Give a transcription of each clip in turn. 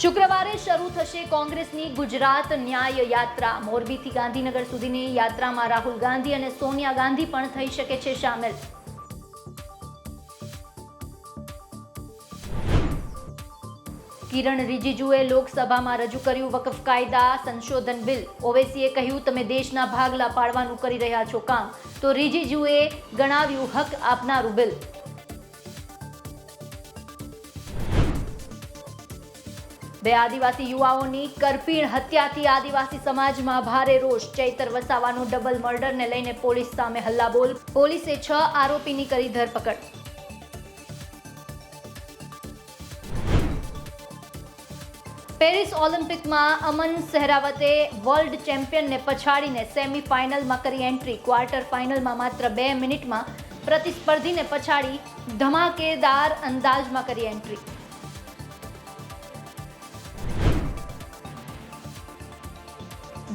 શુક્રવારે શરૂ થશે કોંગ્રેસની ગુજરાત ન્યાય યાત્રા. મોરબીથી ગાંધીનગર સુધીની યાત્રામાં રાહુલ ગાંધી અને સોનિયા ગાંધી પણ થઈ શકે છે સામેલ. કિરણ રિજિજુએ લોકસભામાં રજૂ કર્યું વકફ કાયદા સંશોધન બિલ. ઓવેસીએ કહ્યું, તમે દેશના ભાગલા પાડવાનું કરી રહ્યા છો કામ. તો રિજિજુએ ગણાવ્યું, હક આપનારું બિલ. બે આદિવાસી યુવાઓની કરપીણ હત્યાથી આદિવાસી સમાજમાં ભારે રોષ. ચૈતર વસાવાનું ડબલ મર્ડરને લઈને પોલીસ સામે હલ્લાબોલ. પોલીસે છ આરોપીની કરી ધરપકડ. પેરિસ ઓલિમ્પિકમાં અમન સહેરાવતે વર્લ્ડ ચેમ્પિયનને પછાડીને સેમીફાઇનલમાં કરી એન્ટ્રી. ક્વાર્ટર ફાઇનલમાં માત્ર બે મિનિટમાં પ્રતિસ્પર્ધીને પછાડી ધમાકેદાર અંદાજમાં કરી એન્ટ્રી.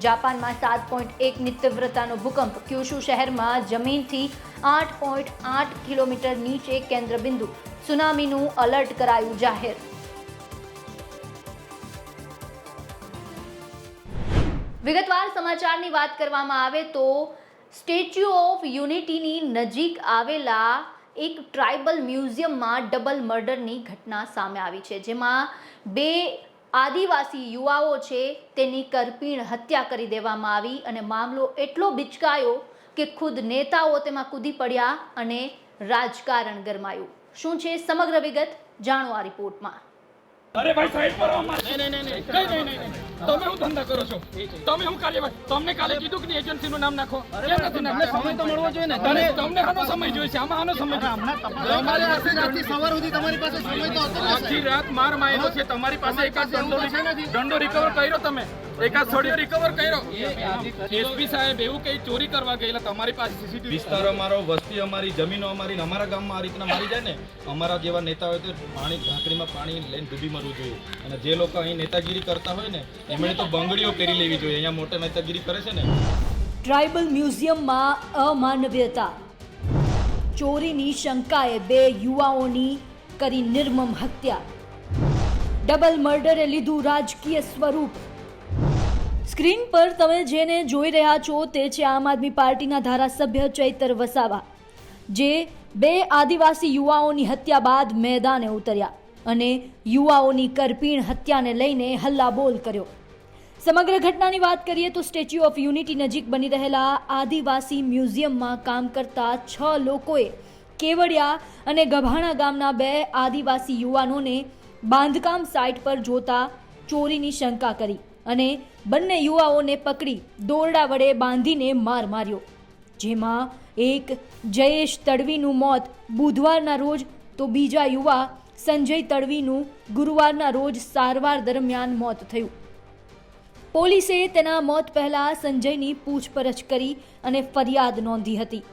જાપાનમાં સાત પોઈન્ટ એકની તીવ્રતાનો ભૂકંપ. ક્યુશુ શહેરમાં જમીનથી આઠ પોઈન્ટ આઠ કિલોમીટર નીચે કેન્દ્રબિંદુ. સુનામીનું અલર્ટ કરાયું જાહેર. વિગતવાર સમાચારની વાત કરવામાં આવે તો સ્ટેચ્યુ ઓફ યુનિટીની નજીક આવેલા એક ટ્રાઇબલ મ્યુઝિયમમાં ડબલ મર્ડરની ઘટના સામે આવી છે, જેમાં બે આદિવાસી યુવાઓ છે તેની કરપીણ હત્યા કરી દેવામાં આવી અને મામલો એટલો બિચકાયો કે ખુદ નેતાઓ તેમાં કૂદી પડ્યા અને રાજકારણ ગરમાયું. શું છે સમગ્ર વિગત? જાણો આ રિપોર્ટમાં. અરે ભાઈ સાઈડ પર. નહીં નહીં નહીં નહીં નહીં નહીં. તમે હું ધંધા કરો છો? તમે હું કાર્યવાહી? તમને કાલે કીધું કે એજન્સી એજન્સીનું નામ નાખો. કેમ નથી નાખો સમય તો મળવો જોઈએ ને. તમે તમને આનો સમય જોઈએ છે આમાં આનો સમય અમારે આખી રાતથી સવાર સુધી તમારી પાસે સમય તો હતો આખી રાત માર માયેલો છે તમારી પાસે એકાદ દંડો દંડો રિકવર કર્યો તમે? એકાદ છોડીઓ રિકવર કર્યો. એસપી સાહેબ એવું કઈ ચોરી કરવા ગયેલા તમારી પાસે સીસીટીવી વિસ્તાર અમારો વસ્તી અમારી જમીનો અમારી અમારા ગામમાં આ રીતના મારી જાય ને અમારા જેવા નેતા હોય તો પાણી ઢાંકણીમાં પાણી લઈને ડૂબી મરવું જોઈએ. અને જે લોકો અહીં નેતાગીરી કરતા હોય ને એમણે તો બંગડીઓ પહેરી લેવી જોઈએ. અહીંયા મોટા નેતાગીરી કરે છે ને. ટ્રાઇબલ મ્યુઝિયમમાં અમાનવ્યતા. ચોરીની શંકાએ બે યુવાઓની કરી નિર્મમ હત્યા. ડબલ મર્ડરે લીધું રાજકીય સ્વરૂપ. સ્ક્રીન પર તમે જેને જોઈ રહ્યા છો તે છે આમ આદમી પાર્ટીના ધારાસભ્ય ચૈતર વસાવા, જે બે આદિવાસી યુવાઓની હત્યા બાદ મેદાને ઉતર્યા અને યુવાઓની કરપીણ હત્યાને લઈને હલ્લાબોલ કર્યો. સમગ્ર ઘટનાની વાત કરીએ તો સ્ટેચ્યુ ઓફ યુનિટી નજીક બની રહેલા આદિવાસી મ્યુઝિયમમાં કામ કરતા છ લોકોએ કેવડિયા અને ગભાણા ગામના બે આદિવાસી યુવાનોને બાંધકામ સાઇટ પર જોતા ચોરીની શંકા કરી. અને બંને યુવાઓને પકડી દોરડા વડે બાંધીને માર માર્યો. જેમાં એક જયેશ તડવીનું મોત બુધવારના રોજ તો બીજા યુવા સંજય તડવીનું ગુરુવારના રોજ સારવાર દરમિયાન મોત થયું. પોલીસે તેના મોત પહેલા સંજયની પૂછપરછ કરી અને ફરિયાદ નોંધી હતી.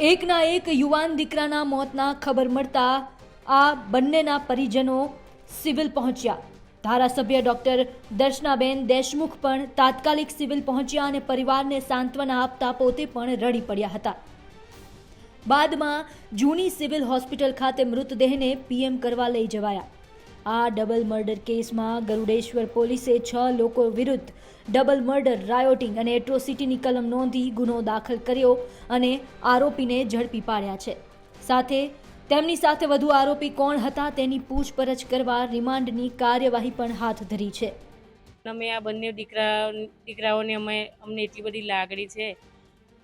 એકના એક યુવાન દીકરાના મોતના ખબર મળતા આ બંનેના પરિજનો સિવિલ પહોંચ્યા. ધારાસભ્ય ડોક્ટર દર્શનાબેન દેશમુખ પણ તાત્કાલિક સિવિલ પહોંચ્યા અને પરિવારને સાંત્વના આપતા પોતે પણ રડી પડ્યા હતા. બાદમાં જૂની સિવિલ હોસ્પિટલ ખાતે મૃતદેહને પીએમ કરવા લઈ જવાયા. આ ડબલ મર્ડર કેસમાં ગરુડેશ્વર પોલીસે છ લોકો વિરુદ્ધ ડબલ મર્ડર, રાયોટિંગ અને એટ્રોસિટીની કલમ નોંધી ગુનો દાખલ કર્યો અને આરોપીને ઝડપી પાડ્યા છે. સાથે તેમની સાથે વધુ આરોપી કોણ હતા તેની પૂછપરછ કરવા રિમાન્ડની કાર્યવાહી પણ હાથ ધરી છે. અમે આ બંને દીકરા, દીકરાઓને અમે, અમને એટલી બધી લાગણી છે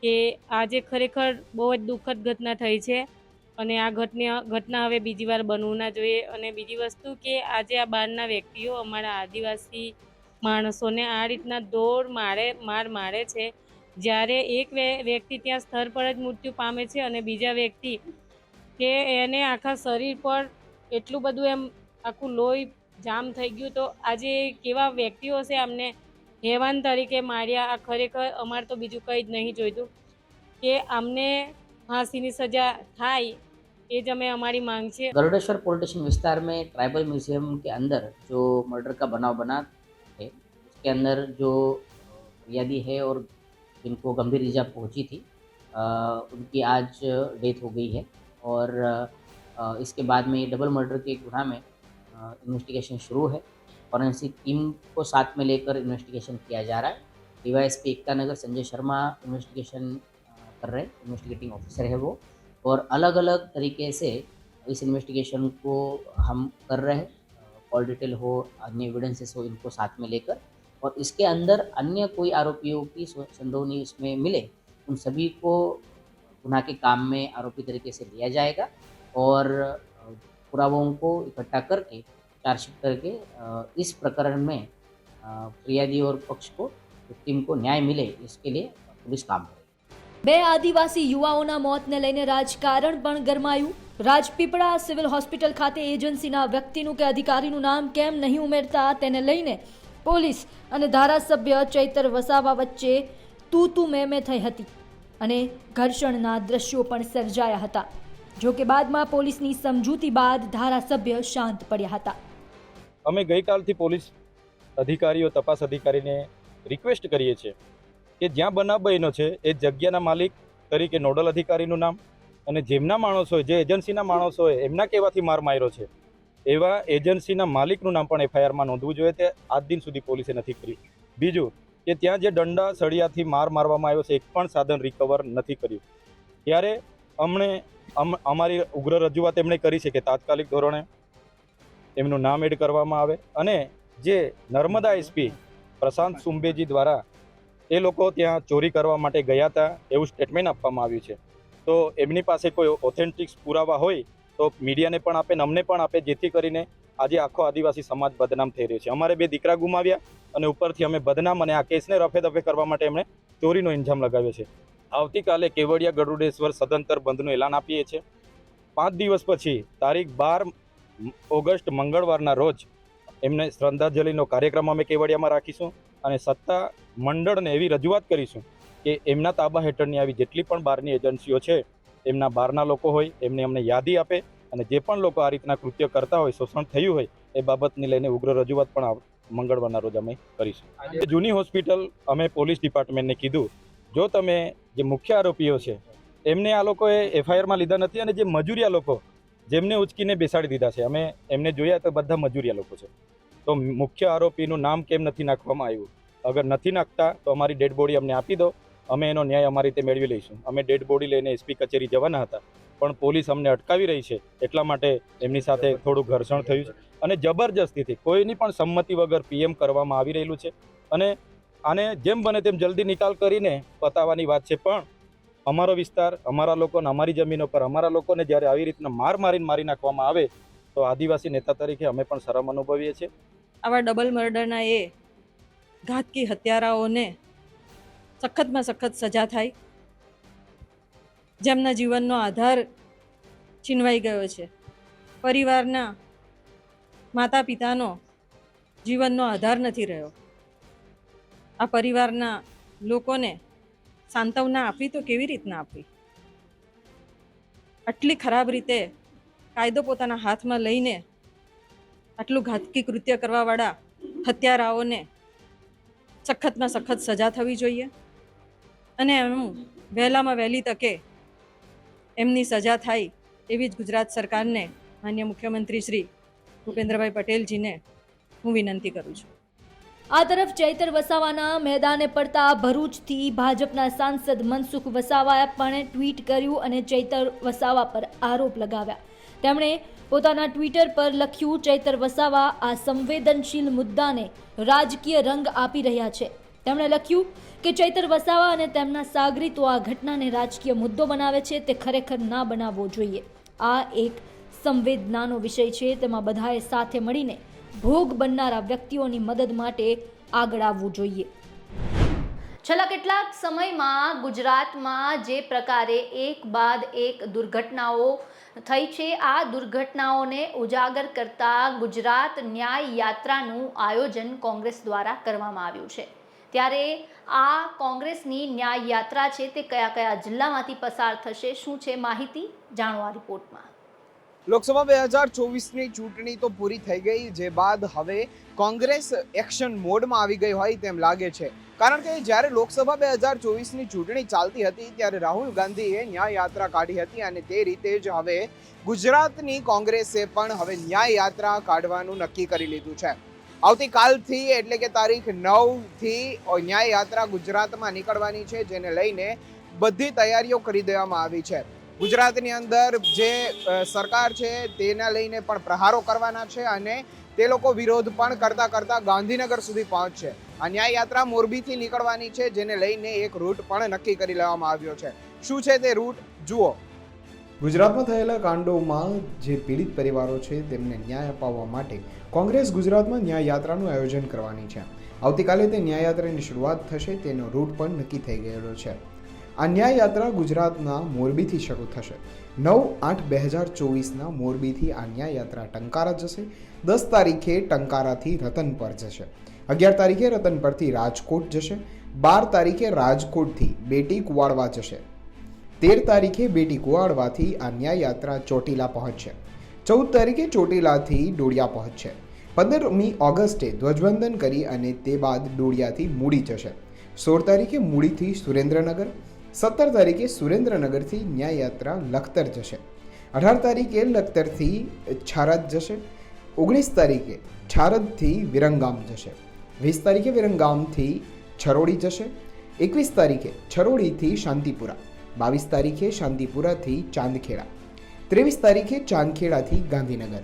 કે આજે ખરેખર બહુ જ દુઃખદ ઘટના થઈ છે અને આ ઘટના ઘટના હવે બીજી વાર બનવું ના જોઈએ અને બીજી વસ્તુ કે આજે આ બહારના વ્યક્તિઓ અમારા આદિવાસી માણસોને આ રીતના દોડ મારે, માર મારે છે. જ્યારે એક વ્ય- વ્યક્તિ ત્યાં સ્થળ પર જ મૃત્યુ પામે છે અને બીજા વ્યક્તિ કે એને આખા શરીર પર એટલું બધું એમ આખું લોહી જામ થઈ ગયું તો આજે કેવા વ્યક્તિઓ છે અમને હેવાન તરીકે માર્યા આ ખરેખર અમારે તો બીજું કંઈ જ નહીં જોઈતું કે અમને ફાંસીની સજા થાય એ જ અમે અમારી માંગ છે गरुड़ेश्वर पुलिस स्टेशन विस्तार में ट्राइबल म्यूजियम के अंदर जो मर्डर का बनाव बना है उसके अंदर जो फरियादी है और जिनको गंभीर ईजा पहुंची थी अ, उनकी आज डेथ हो गई है और इसके बाद में ये डबल मर्डर के गुना में इन्वेस्टिगेशन शुरू है। फॉरेंसिक टीम को साथ में लेकर इन्वेस्टिगेशन किया जा रहा है। डीवाईएसपी एकता नगर, संजय शर्मा इन्वेस्टिगेशन कर रहे हैं। इन्वेस्टिगेटिंग ऑफिसर है वो। और अलग अलग तरीके से इस इन्वेस्टिगेशन को हम कर रहे हैं। कॉल डिटेल हो, अन्य एविडेंसेस हो, इनको साथ में लेकर। और इसके अंदर अन्य कोई आरोपियों की सो- संडोवनी इसमें मिले, उन सभी को गुनाह के काम में आरोपी तरीके से लिया जाएगा और अ, पुरावों को इकट्ठा करके चार्जशीट करके अ, इस प्रकरण में अ, फरियादी और पक्ष को टीम को न्याय मिले इसके लिए पुलिस काम करेगी બે આદિવાસી યુવાઓના મોતને લઈને રાજકારણ પણ ગરમાયું રાજપીપળા સિવિલ હોસ્પિટલ ખાતે એજન્સીના વ્યક્તિનું કે અધિકારીનું નામ કેમ નહીં ઉમેરતા તેને લઈને પોલીસ અને ધારાસભ્ય ચૈતર વસાવા વચ્ચે તું તું મેં મેં થઈ હતી અને ઘર્ષણના દ્રશ્યો પણ સર્જાયા હતા. જો કે બાદમાં પોલીસની સમજૂતી બાદ ધારાસભ્ય શાંત પડ્યા હતા. અમે ગઈકાલથી પોલીસ અધિકારીઓ, તપાસ અધિકારીને રિક્વેસ્ટ કરીએ છીએ કે જ્યાં બનાવ બન્યો છે, એ જગ્યાના માલિક તરીકે નોડલ અધિકારીનું નામ અને જેમના માણસો જે એજન્સીના માણસો હોય, એમના કહેવાથી માર માર્યો છે. એવા એજન્સીના માલિકનું નામ પણ એફઆઈઆરમાં નોંધવું જોઈએ તે આજ દિન સુધી પોલીસે નથી કર્યું. બીજું કે ત્યાં જે દંડા સળિયાથી માર મારવામાં આવ્યો છે એક પણ સાધન રિકવર નથી કર્યું. ત્યારે અમને, અમ- અમારી ઉગ્ર રજૂઆત એમણે કરી છે કે તાત્કાલિક ધોરણે એમનું નામ એડ કરવામાં આવે અને જે નર્મદા એસપી પ્રશાંત સુંબેજી દ્વારા એ લોકો ત્યાં ચોરી કરવા માટે ગયા હતા એવું સ્ટેટમેન્ટ આપવામાં આવ્યું છે. તો એમની પાસે કોઈ ઓથેન્ટિક પુરાવા હોય તો મીડિયાને પણ આપે ને અમને પણ આપે, જેથી કરીને આજે આખો આદિવાસી સમાજ બદનામ થઈ રહ્યો છે. અમારે બે દીકરા ગુમાવ્યા અને ઉપરથી અમે બદનામ અને આ કેસને રફે દફે કરવા માટે એમણે ચોરીનો ઇન્જામ લગાવ્યો છે. આવતીકાલે કેવડિયા ગરુડેશ્વર સદંતર બંધનું એલાન આપીએ છીએ. પાંચ દિવસ પછી, તારીખ બાર ઓગસ્ટ મંગળવારના રોજ એમને શ્રદ્ધાંજલિનો કાર્યક્રમ અમે કેવડિયામાં રાખીશું અને સત્તા મંડળને એવી રજૂઆત કરીશું કે એમના તાબા હેઠળની આવી જેટલી પણ બહારની એજન્સીઓ છે, એમના બહારના લોકો હોય, એમને અમને યાદી આપે અને જે પણ લોકો આ રીતના કૃત્ય કરતા હોય શોષણ થયું હોય એ બાબતને લઈને ઉગ્ર રજૂઆત પણ મંગળવારના રોજ અમે કરીશું. જૂની હોસ્પિટલ અમે પોલીસ ડિપાર્ટમેન્ટને કીધું. જો તમે જે મુખ્ય આરોપીઓ છે એમને આ લોકોએ એફઆઈઆરમાં લીધા નથી અને જે મજૂરિયા લોકો જેમને ઉચકીને બેસાડી દીધા છે અમે એમને જોયા તો બધા મજૂરિયા લોકો છે. તો મુખ્ય આરોપીનું નામ કેમ નથી નાખવામાં આવ્યું? અગર નથી નાખતા તો અમારી ડેડ બોડી અમને આપી દો. અમે એનો ન્યાય અમારી રીતે મેળવી લઈશું. અમે ડેડ બોડી લઈને એસપી કચેરી જવાના હતા. પણ પોલીસ અમને અટકાવી રહી છે એટલા માટે એમની સાથે થોડું ઘર્ષણ થયું છે. અને જબરજસ્તીથી કોઈની પણ સંમતિ વગર પીએમ કરવામાં આવી રહેલું છે. અને આને જેમ બને તેમ જલ્દી નિકાલ કરીને પતાવવાની વાત છે. પણ અમારો વિસ્તાર અમારા લોકોને અમારી જમીનો પર અમારા લોકોને જ્યારે આવી રીતના માર મારીને મારી નાખવામાં આવે તો આદિવાસી નેતા તરીકે અમે પણ શરમ અનુભવીએ છીએ. આવા ડબલ મર્ડરના એ ઘાતકી હત્યારાઓને સખતમાં સખત સજા થાય. જેમના જીવનનો આધાર છીનવાઈ ગયો છે. પરિવારના માતા પિતાનો જીવનનો આધાર નથી રહ્યો. આ પરિવારના લોકોને સાંત્વના આપવી તો કેવી રીતના આપવી? આટલી ખરાબ રીતે કાયદો પોતાના હાથમાં લઈને આટલું ઘાતકી કૃત્ય કરવાવાળા હત્યારાઓને સખતમાં સખત સજા થવી જોઈએ. અને એમ વહેલામાં વહેલી તકે એમની સજા થાય એવી જ ગુજરાત સરકારને માન્ય મુખ્યમંત્રી શ્રી ભૂપેન્દ્રભાઈ પટેલજીને હું વિનંતી કરું છું. આ તરફ ચૈતર વસાવાના મેદાને પડતા ભરૂચથી ભાજપના સાંસદ મનસુખ વસાવાએ પણ ટ્વીટ કર્યું અને ચૈતર વસાવા પર આરોપ લગાવ્યા. તેમણે પોતાના ટ્વિટર પર લખ્યું, ચૈતર વસાવા આ સંવેદનશીલ મુદ્દાને રાજકીય રંગ આપી રહ્યા છે. તેમણે લખ્યું કે ચૈતર વસાવા અને તેમના સાગરીતો આ ઘટનાને રાજકીય મુદ્દો બનાવે છે, તે ખરેખર ના બનાવવો જોઈએ. આ એક સંવેદનાનો વિષય છે, તેમાં બધાએ સાથે મળીને ભોગ બનનારા વ્યક્તિઓની મદદ માટે આગળ આવવું જોઈએ. છેલ્લા કેટલાક સમયમાં ગુજરાતમાં જે પ્રકારે એક બાદ એક દુર્ઘટનાઓ થઈ છે, આ દુર્ઘટનાઓને ઉજાગર કરતા ગુજરાત ન્યાય યાત્રાનું આયોજન કોંગ્રેસ દ્વારા કરવામાં આવ્યું છે. ત્યારે આ કોંગ્રેસની ન્યાય યાત્રા છે તે કયા કયા જિલ્લામાંથી પસાર થશે, શું છે માહિતી જાણો આ રિપોર્ટમાં. લોકસભા બે હજાર ચોવીસની ચૂંટણી તો પૂરી થઈ ગઈ, જે બાદ હવે કોંગ્રેસ એક્શન મોડમાં આવી ગઈ હોય તેમ લાગે છે. કારણ કે જ્યારે લોકસભા બે હજાર ચોવીસની ચૂંટણી ચાલતી હતી, ત્યારે રાહુલ ગાંધીએ ન્યાય યાત્રા કાઢી હતી અને તે રીતે જ હવે ગુજરાતની કોંગ્રેસે પણ હવે ન્યાય યાત્રા કાઢવાનું નક્કી કરી લીધું છે. આવતીકાલથી એટલે કે તારીખ નવથી ન્યાય યાત્રા ગુજરાતમાં નીકળવાની છે, જેને લઈને બધી તૈયારીઓ કરી દેવામાં આવી છે. ગુજરાતની અંદર જે સરકાર છે તેના લઈને પણ પ્રહારો કરવાના છે અને તે લોકો વિરોધ પણ કરતા કરતા ગાંધીનગર સુધી પહોંચશે. આ ન્યાય યાત્રા મોરબીથી નીકળવાની છે, જેને લઈને એક રૂટ પણ નક્કી કરી લેવામાં આવ્યો છે. શું છે તે રૂટ? જુઓ. ગુજરાતમાં થયેલા કાંડોમાં જે પીડિત પરિવારો છે, તેમને ન્યાય અપાવવા માટે કોંગ્રેસ ગુજરાતમાં ન્યાય યાત્રાનું આયોજન કરવાની છે. આવતીકાલે તે ન્યાય યાત્રાની શરૂઆત થશે, તેનો રૂટ પણ નક્કી થઈ ગયેલો છે. આ ન્યાય યાત્રા ગુજરાતના મોરબીથી શરૂ થશે. નવ આઠ બે હજાર ચોવીસના મોરબીથી આ ન્યાય યાત્રા ટંકારા જશે. દસ તારીખે ટંકારાથી રતનપર જશે. અગિયાર તારીખે રતનપરથી રાજકોટ જશે. બાર તારીખે રાજકોટથી બેટી કુવાડવા જશે. તેર તારીખે બેટી કુવાડવાથી આ ન્યાય યાત્રા ચોટીલા પહોંચશે. ચૌદ તારીખે ચોટીલાથી ડોડિયા પહોંચશે. પંદરમી ઓગસ્ટે ધ્વજવંદન કરી અને તે બાદ ડોડિયાથી મૂડી જશે. સોળ તારીખે મૂડીથી સુરેન્દ્રનગર, સત્તર તારીખે સુરેન્દ્રનગરથી ન્યાય યાત્રા લખતર જશે. અઢાર તારીખે લખતરથી છારદ જશે. ઓગણીસ તારીખે છારદથી વિરંગામ જશે. વીસ તારીખે વિરંગામથી છરોડી જશે. એકવીસ તારીખે છરોડીથી શાંતિપુરા. બાવીસ તારીખે શાંતિપુરાથી ચાંદખેડા, ત્રેવીસ તારીખે ચાંદખેડાથી ગાંધીનગર.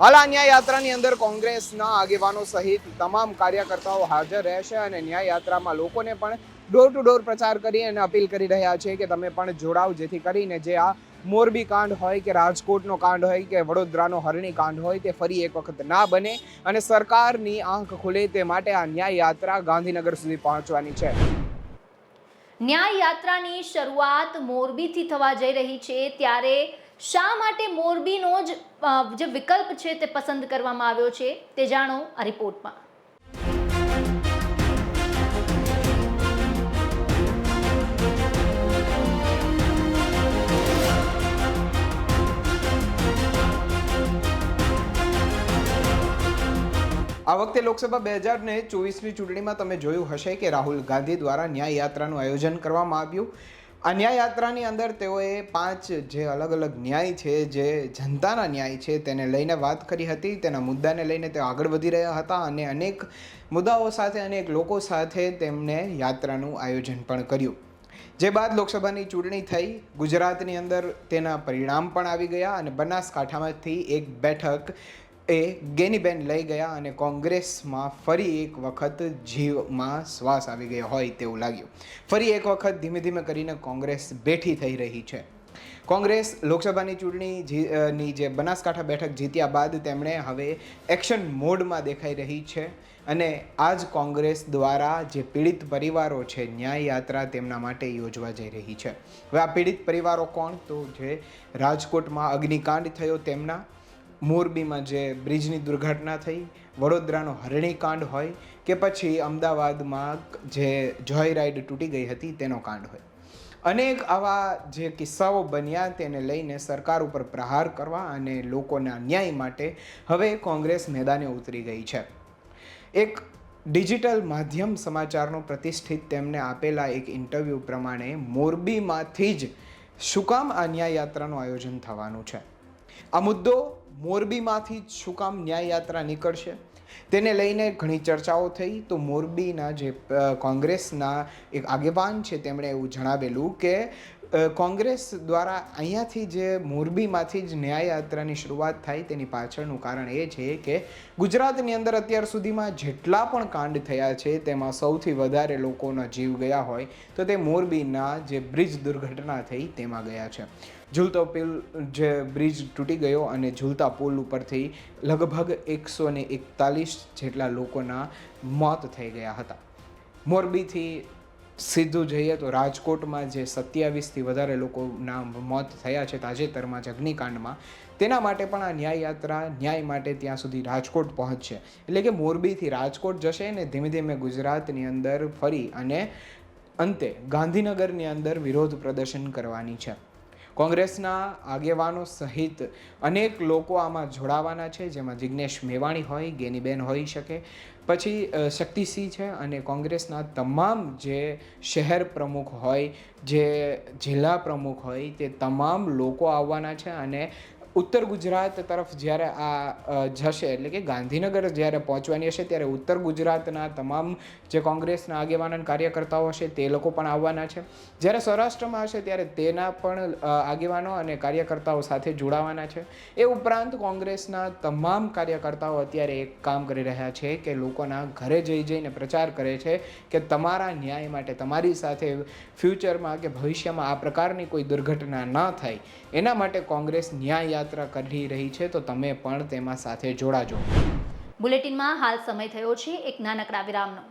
હાલ આ ન્યાય યાત્રાની અંદર કોંગ્રેસના આગેવાનો સહિત તમામ કાર્યકર્તાઓ હાજર રહેશે અને ન્યાય યાત્રામાં લોકોને પણ ડોર ટુ ડોર પ્રચાર કરી અને અપીલ કરી રહ્યા છે કે તમે પણ જોડાવ, જેથી કરીને જે આ મોરબી કાંડ હોય કે રાજકોટનો કાંડ હોય કે વડોદરાનો હરણી કાંડ હોય તે ફરી એક વખત ના બને અને સરકારની આંખ ખુલે તે માટે આ ન્યાય યાત્રા ગાંધીનગર સુધી પહોંચવાની છે. ન્યાય યાત્રાની શરૂઆત મોરબીથી થવા જઈ રહી છે. ત્યારે શા માટે મોરબીનો જ જે વિકલ્પ છે તે પસંદ કરવામાં આવ્યો છે તે જાણો આ રિપોર્ટમાં. આ વખતે લોકસભા બે હજાર ને ચોવીસની ચૂંટણીમાં તમે જોયું હશે કે રાહુલ ગાંધી દ્વારા ન્યાય યાત્રાનું આયોજન કરવામાં આવ્યું. આ ન્યાય યાત્રાની અંદર તેઓએ પાંચ જે અલગ અલગ ન્યાય છે, જે જનતાના ન્યાય છે, તેને લઈને વાત કરી હતી. તેના મુદ્દાને લઈને તેઓ આગળ વધી રહ્યા હતા અને અનેક મુદ્દાઓ સાથે અનેક લોકો સાથે તેમણે યાત્રાનું આયોજન પણ કર્યું. જે બાદ લોકસભાની ચૂંટણી થઈ, ગુજરાતની અંદર તેના પરિણામ પણ આવી ગયા અને બનાસકાંઠામાંથી એક બેઠક એ ગેનીબેન લઈ ગયા અને કોંગ્રેસમાં ફરી એક વખત જીવમાં શ્વાસ આવી ગયો હોય તેવું લાગ્યું. ફરી એક વખત ધીમે ધીમે કરીને કોંગ્રેસ બેઠી થઈ રહી છે. કોંગ્રેસ લોકસભાની ચૂંટણી ની જે બનાસકાંઠા બેઠક જીત્યા બાદ તેમણે હવે એક્શન મોડમાં દેખાઈ રહી છે અને આ જ કોંગ્રેસ દ્વારા જે પીડિત પરિવારો છે ન્યાય યાત્રા તેમના માટે યોજવા જઈ રહી છે. હવે આ પીડિત પરિવારો કોણ? તો જે રાજકોટમાં અગ્નિકાંડ થયો તેમના મોરબીમાં જે બ્રિજની દુર્ઘટના થઈ, વડોદરાનો હરણીકાંડ હોય કે પછી અમદાવાદમાં જે જોય રાઈડ તૂટી ગઈ હતી તેનો કાંડ હોય. અનેક આવા જે કિસ્સાઓ બન્યા તેને લઈને સરકાર ઉપર પ્રહાર કરવા અને લોકોના ન્યાય માટે હવે કોંગ્રેસ મેદાને ઉતરી ગઈ છે. એક ડિજિટલ માધ્યમ સમાચારનો પ્રતિષ્ઠિત તેમને આપેલા એક ઇન્ટરવ્યૂ પ્રમાણે મોરબીમાંથી જ શું કામ આ ન્યાય યાત્રાનું આયોજન થવાનું છે? આ મુદ્દો મોરબીમાંથી શું કામ ન્યાય યાત્રા નીકળશે. તેને લઈને ઘણી ચર્ચાઓ થઈ તો મોરબીના જે કોંગ્રેસના એક આગેવાન છે તેમણે એવું જણાવેલું કે કોંગ્રેસ દ્વારા અહીંયાથી જે મોરબીમાંથી જ ન્યાય યાત્રાની શરૂઆત થાય તેની પાછળનું કારણ એ છે કે, ગુજરાતની અંદર અત્યાર સુધીમાં જેટલા પણ કાંડ થયા છે તેમાં સૌથી વધારે લોકોના જીવ ગયા હોય તો તે મોરબીના જે બ્રિજ દુર્ઘટના થઈ તેમાં ગયા છે. ઝૂલતો પુલ જે બ્રિજ તૂટી ગયો અને ઝૂલતા પુલ ઉપરથી લગભગ એકસો ને એકતાલીસ જેટલા લોકોના મોત થઈ ગયા હતા. મોરબીથી સીધું જઈએ તો રાજકોટમાં જે સત્યાવીસથી વધારે લોકોના મોત થયા છે તાજેતરમાં જ અગ્નિકાંડમાં, તેના માટે પણ આ ન્યાય યાત્રા ન્યાય માટે ત્યાં સુધી રાજકોટ પહોંચશે. એટલે કે મોરબીથી રાજકોટ જશે ને ધીમે ધીમે ગુજરાતની અંદર ફરી અને અંતે ગાંધીનગરની અંદર વિરોધ પ્રદર્શન કરવાની છે. કોંગ્રેસના આગેવાનો સહિત અનેક લોકો આમાં જોડાવાના છે, જેમાં જિજ્ઞેશ મેવાણી હોય, ગેનીબેન હોઈ શકે. પછી શક્તિસિંહ છે અને કોંગ્રેસના તમામ જે શહેર પ્રમુખ હોય, જે જિલ્લા પ્રમુખ હોય, તે તમામ લોકો આવવાના છે અને ઉત્તર ગુજરાત તરફ જ્યારે આ જશે, એટલે કે ગાંધીનગર જ્યારે પહોંચવાની હશે, ત્યારે ઉત્તર ગુજરાતના તમામ જે કોંગ્રેસના આગેવાન કાર્યકર્તાઓ હશે, તે લોકો પણ આવવાના છે. જ્યારે સૌરાષ્ટ્રમાં હશે, ત્યારે તેના પણ આગેવાનો અને કાર્યકર્તાઓ સાથે જોડાવાના છે. એ ઉપરાંત કોંગ્રેસના તમામ કાર્યકર્તાઓ અત્યારે એક કામ કરી રહ્યા છે કે લોકોના ઘરે જઈ જઈને પ્રચાર કરે છે કે તમારા ન્યાય માટે, તમારી સાથે ફ્યુચરમાં કે ભવિષ્યમાં આ પ્રકારની કોઈ દુર્ઘટના ન થાય. એના માટે કોંગ્રેસ ન્યાય યાત્રા કરી રહી છે તો તમે પણ તેમાં સાથે જોડાજો બુલેટિનમાં હાલ સમય થયો છે એક નાનકડા વિરામનો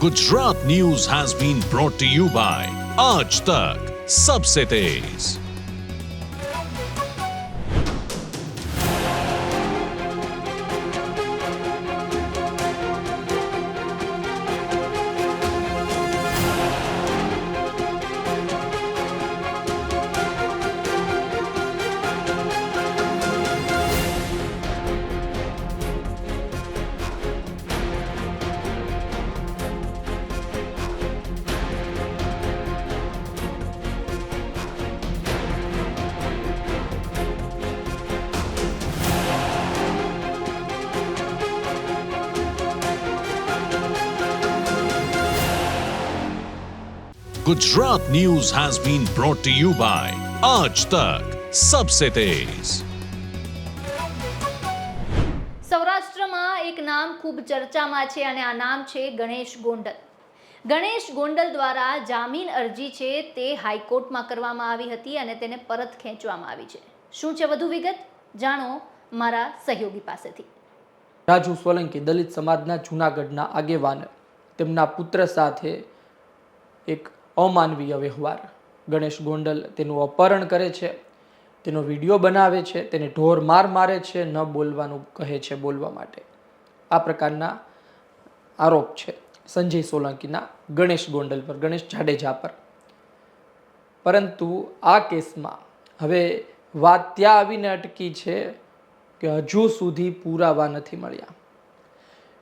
Gujarat News has been brought to you by Aaj Tak Sabse Tez. Gujarat news has been brought to you by Aaj Tak Sabse Tez. સૌરાષ્ટ્રમાં એક નામ ખૂબ ચર્ચામાં છે અને આ નામ છે ગણેશ ગોંડલ. ગણેશ ગોંડલ દ્વારા જામીન અરજી છે તે હાઈકોર્ટમાં કરવામાં આવી હતી અને તેને પરત ખેંચવામાં આવી છે. શું છે વધુ વિગત? જાણો મારા સહયોગી પાસેથી. રાજુ સોલંકી દલિત સમાજના જૂનાગઢના આગેવાન તેમના પુત્ર સાથે એક અમાનવીય વ્યવહાર. ગણેશ ગોંડલ તેનું અપહરણ કરે છે, તેનો વીડિયો બનાવે છે, તેને ઢોર માર મારે છે, ન બોલવાનું કહે છે બોલવા માટે. આ પ્રકારના આરોપ છે સંજય સોલંકીના ગણેશ ગોંડલ પર, ગણેશ જાડેજા પર. પરંતુ આ કેસમાં હવે વાત ત્યાં આવીને અટકી છે કે હજુ સુધી પુરાવા નથી મળ્યા.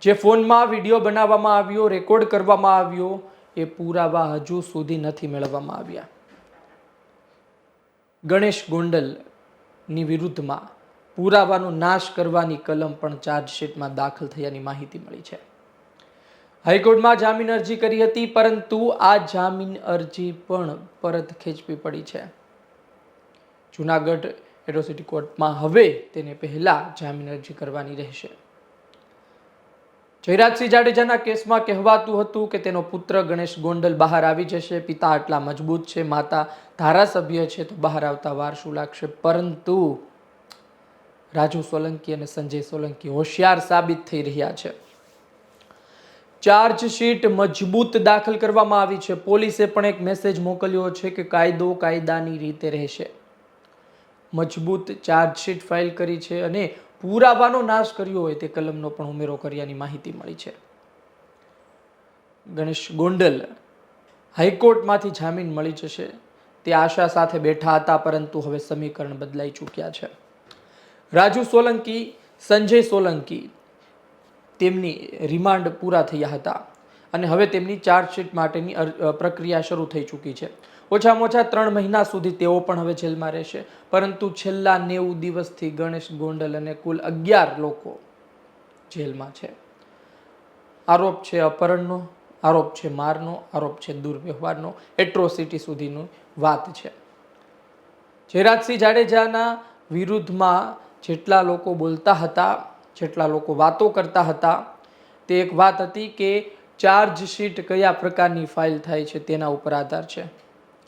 જે ફોનમાં વીડિયો બનાવવામાં આવ્યો, રેકોર્ડ કરવામાં આવ્યો એ પુરાવા હજુ સુધી નથી મેળવવામાં આવ્યા. ગણેશ ગોંડલની વિરુદ્ધમાં પુરાવાનો નાશ કરવાની કલમ પણ ચાર્જશીટમાં દાખલ થયાની માહિતી મળી છે. હાઈકોર્ટમાં જામીન અરજી કરી હતી, પરંતુ આ જામીન અરજી પણ પરત ખેંચવી પડી છે. જુનાગઢ એટ્રોસિટી કોર્ટમાં હવે તેને પહેલાં જામીન અરજી કરવાની રહેશે. જયરાજસિંહ જાડેજાના કેસમાં કહેવાતું હતું કે તેનો પુત્ર ગણેશ ગોંડલ બહાર આવી જશે. પિતા આટલા મજબૂત છે, માતા ધારાસભ્ય છે તો બહાર આવતા વાર શું લાગશે? પરંતુ રાજુ સોલંકી અને સંજય સોલંકી હોશિયાર સાબિત થઈ રહ્યા છે. ચાર્જશીટ મજબૂત દાખલ કરવામાં આવી છે. પોલીસે પણ એક મેસેજ મોકલ્યો છે કે કાયદો કાયદાની રીતે રહેશે. મજબૂત ચાર્જશીટ ફાઇલ કરી છે અને પુરાવાનો નાશ કર્યો હોય તે કલમનો પણ ઉમેરો કર્યાની માહિતી મળી છે. ગણેશ ગોંડલ હાઈકોર્ટમાંથી જામીન મળી જશે. તે આશા સાથે બેઠા હતા, પરંતુ હવે સમીકરણ બદલાઈ ચૂક્યા છે. રાજુ સોલંકી, સંજય સોલંકી તેમની રિમાન્ડ પૂરા થયા હતા. અને હવે તેમની ચાર્જશીટ માટેની પ્રક્રિયા શરૂ થઈ ચૂકી છે. ઓછામાં ઓછા ત્રણ મહિના સુધી તેઓ પણ હવે જેલમાં રહેશે. પરંતુ છેલ્લા નેવું દિવસથી ગણેશ ગોંડલ અને કુલ અગિયાર લોકો જેલમાં છે. આરોપ છે અપહરણનો, આરોપ છે મારનો, આરોપ છે દુર્વ્યવહારનો, એટ્રોસિટી સુધીની વાત છે. જયરાજસિંહ જાડેજાના વિરુદ્ધમાં જેટલા લોકો બોલતા હતા, જેટલા લોકો વાતો કરતા હતા, તે એક વાત હતી કે ચાર્જશીટ કયા પ્રકારની ફાઇલ થાય છે તેના ઉપર આધાર છે.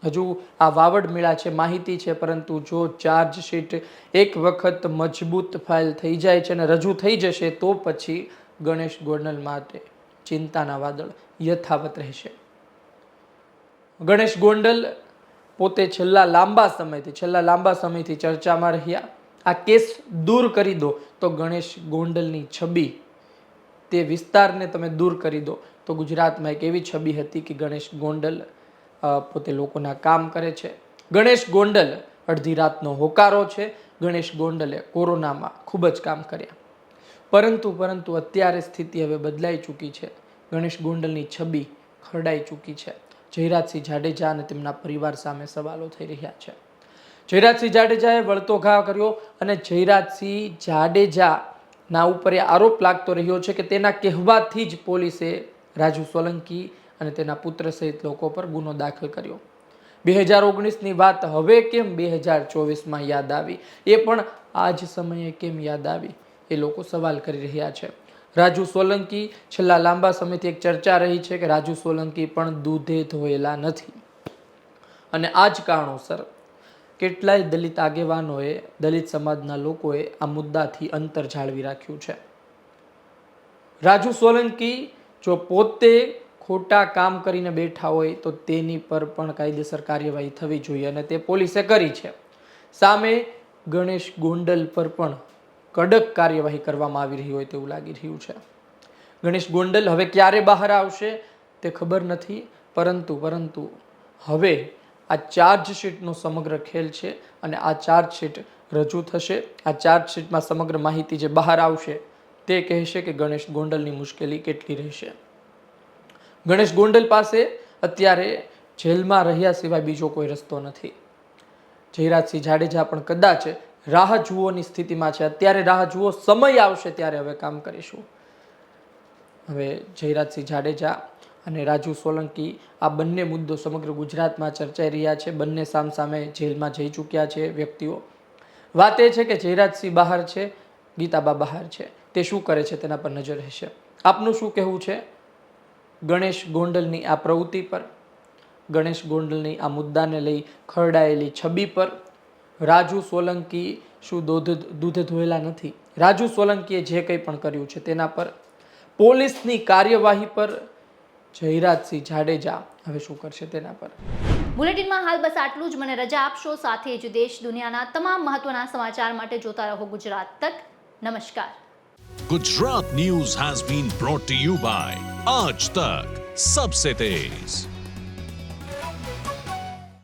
હજુ આ વાવડ મેળા છે, માહિતી છે, પરંતુ જો ચાર્જશીટ એક વખત મજબૂત ફાઇલ થઈ જાય છે અને રજૂ થઈ જશે, તો પછી ગણેશ ગોંડલ માટે ચિંતાના વાદળ યથાવત રહેશે. ગણેશ ગોંડલ પોતે છેલ્લા લાંબા સમયથી, છેલ્લા લાંબા સમયથી ચર્ચામાં રહ્યા. આ કેસ દૂર કરી દો તો ગણેશ ગોંડલની છબી તે વિસ્તારને તમે દૂર કરી દો. તો ગુજરાતમાં એક એવી છબી હતી કે ગણેશ ગોંડલ પોતે લોકોના કામ કરે છે. ગણેશ ગોંડલ અડધી રાતનો હોકારો છે. ગણેશ ગોંડલે કોરોનામાં ખૂબ જ કામ કર્યા. પરંતુ પરંતુ અત્યારે સ્થિતિ હવે બદલાઈ ચૂકી છે. ગણેશ ગોંડલની છબી ખરડાઈ ચૂકી છે. જયરાજસિંહ જાડેજા અને તેમના પરિવાર સામે સવાલો થઈ રહ્યા છે. જયરાજસિંહ જાડેજાએ વળતો ઘા કર્યો અને જયરાજસિંહ જાડેજાના ઉપર એ આરોપ લાગતો રહ્યો છે કે તેના કહેવાથી જ પોલીસે રાજુ સોલંકી અને તેના પુત્ર સહિત લોકો પર ગુનો દાખલ કર્યો. બે હજાર ઓગણીસની વાત હવે કેમ બે હજાર ચોવીસમાં યાદ આવી? એ પણ આ જ સમયે કેમ યાદ આવી? એ લોકો સવાલ કરી રહ્યા છે. રાજુ સોલંકી છેલ્લા લાંબા સમયથી એક ચર્ચા રહી છે કે રાજુ સોલંકી પણ દૂધે ધોયેલા નથી. અને આ જ કારણોસર કેટલાય દલિત આગેવાનોએ, દલિત સમાજના લોકોએ આ મુદ્દાથી અંતર જાળવી રાખ્યું છે. રાજુ સોલંકી જો પોતે ખોટા કામ કરીને બેઠા હોય તો તેની પર પણ કાયદેસર કાર્યવાહી થવી જોઈએ અને તે પોલીસે કરી છે. સામે ગણેશ ગોંડલ પર પણ કડક કાર્યવાહી કરવામાં આવી રહી હોય તેવું લાગી રહ્યું છે. ગણેશ ગોંડલ હવે ક્યારે બહાર આવશે તે ખબર નથી, પરંતુ પરંતુ હવે આ ચાર્જશીટનો સમગ્ર ખેલ છે અને આ ચાર્જશીટ રજૂ થશે. આ ચાર્જશીટમાં સમગ્ર માહિતી જે બહાર આવશે તે કહેશે કે ગણેશ ગોંડલની મુશ્કેલી કેટલી રહેશે. ગણેશ ગોંડલ પાસે અત્યારે જેલમાં રહ્યા સિવાય બીજો કોઈ રસ્તો નથી. જયરાજસિંહ જાડેજા પણ કદાચ રાહ જુઓની સ્થિતિમાં છે. અત્યારે રાહ જુઓ, સમય આવશે ત્યારે હવે કામ કરીશું. હવે જયરાજસિંહ જાડેજા અને રાજુ સોલંકી આ બંને મુદ્દો સમગ્ર ગુજરાતમાં ચર્ચાઈ રહ્યા છે. બંને સામસામે જેલમાં જઈ ચૂક્યા છે વ્યક્તિઓ. વાત એ છે કે જયરાજસિંહ બહાર છે, ગીતાબા બહાર છે. તે શું કરે છે તેના પર નજર રહેશે. આપનું શું કહેવું છે? ગણેશ ગોંડલની આ પ્રવૃત્તિ પર, ગણેશ ગોંડલની આ મુદ્દાને લઈ ખરડાયેલી છબી પર, રાજુ સોલંકી શું દૂધ દૂધે ધોયેલા નથી? રાજુ સોલંકીએ જે કંઈ પણ કર્યું છે તેના પર, પોલીસની કાર્યવાહી પર જયરાજસિંહ જાડેજા હવે શું કરશે તેના પર? બુલેટિનમાં હાલ બસ આટલું જ. મને રજા આપશો. સાથે જ દેશ દુનિયાના તમામ મહત્વના સમાચાર માટે જોતા રહો ગુજરાત તક. નમસ્કાર. Gujarat news has been brought to you by Aaj Tak सबसे तेज